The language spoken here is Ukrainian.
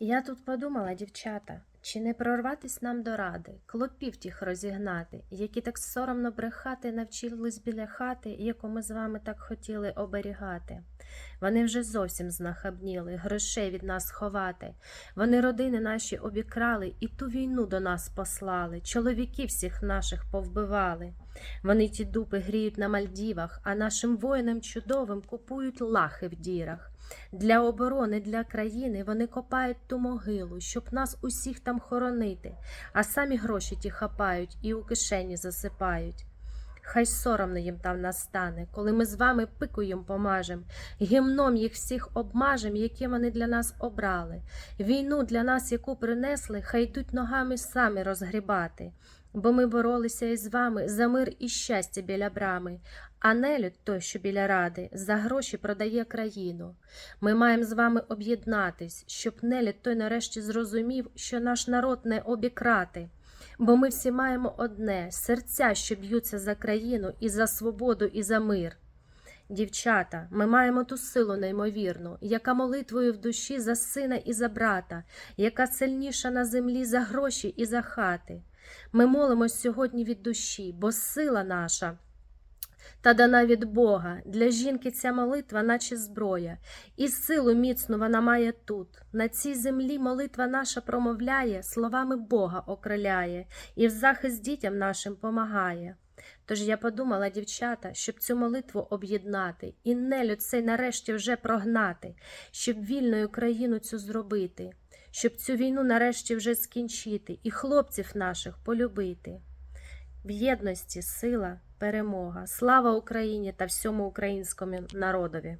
Я тут подумала, дівчата, чи не прорватись нам до ради, клопів тих розігнати, які так соромно брехати навчились біля хати, яку ми з вами так хотіли оберігати. Вони вже зовсім знахабніли, грошей від нас ховати. Вони родини наші обікрали і ту війну до нас послали, чоловіків всіх наших повбивали. Вони ті дупи гріють на Мальдівах, а нашим воїнам чудовим купують лахи в дірах. Для оборони, для країни вони копають ту могилу, щоб нас усіх там хоронити, а самі гроші ті хапають і у кишені засипають. Хай соромно їм там настане, коли ми з вами пику їм помажем, гімном їх всіх обмажем, які вони для нас обрали. Війну для нас, яку принесли, хай йдуть ногами самі розгрібати. Бо ми боролися із вами за мир і щастя біля брами, а нелюд той, що біля ради, за гроші продає країну. Ми маємо з вами об'єднатись, щоб нелюд той нарешті зрозумів, що наш народ не обікрати. Бо ми всі маємо одне серця, що б'ються за країну і за свободу, і за мир. Дівчата, ми маємо ту силу неймовірну, яка молитвою в душі за сина і за брата, яка сильніша на землі за гроші і за хати. Ми молимось сьогодні від душі, бо сила наша. Та дана від Бога для жінки ця молитва, наче зброя, і силу міцну вона має тут. На цій землі молитва наша промовляє, словами Бога окриляє, і в захист дітям нашим помагає. Тож я подумала, дівчата, щоб цю молитву об'єднати, і нелюд цей нарешті вже прогнати, щоб вільною країну цю зробити, щоб цю війну нарешті вже скінчити, і хлопців наших полюбити. В єдності сила, перемога. Слава Україні та всьому українському народові!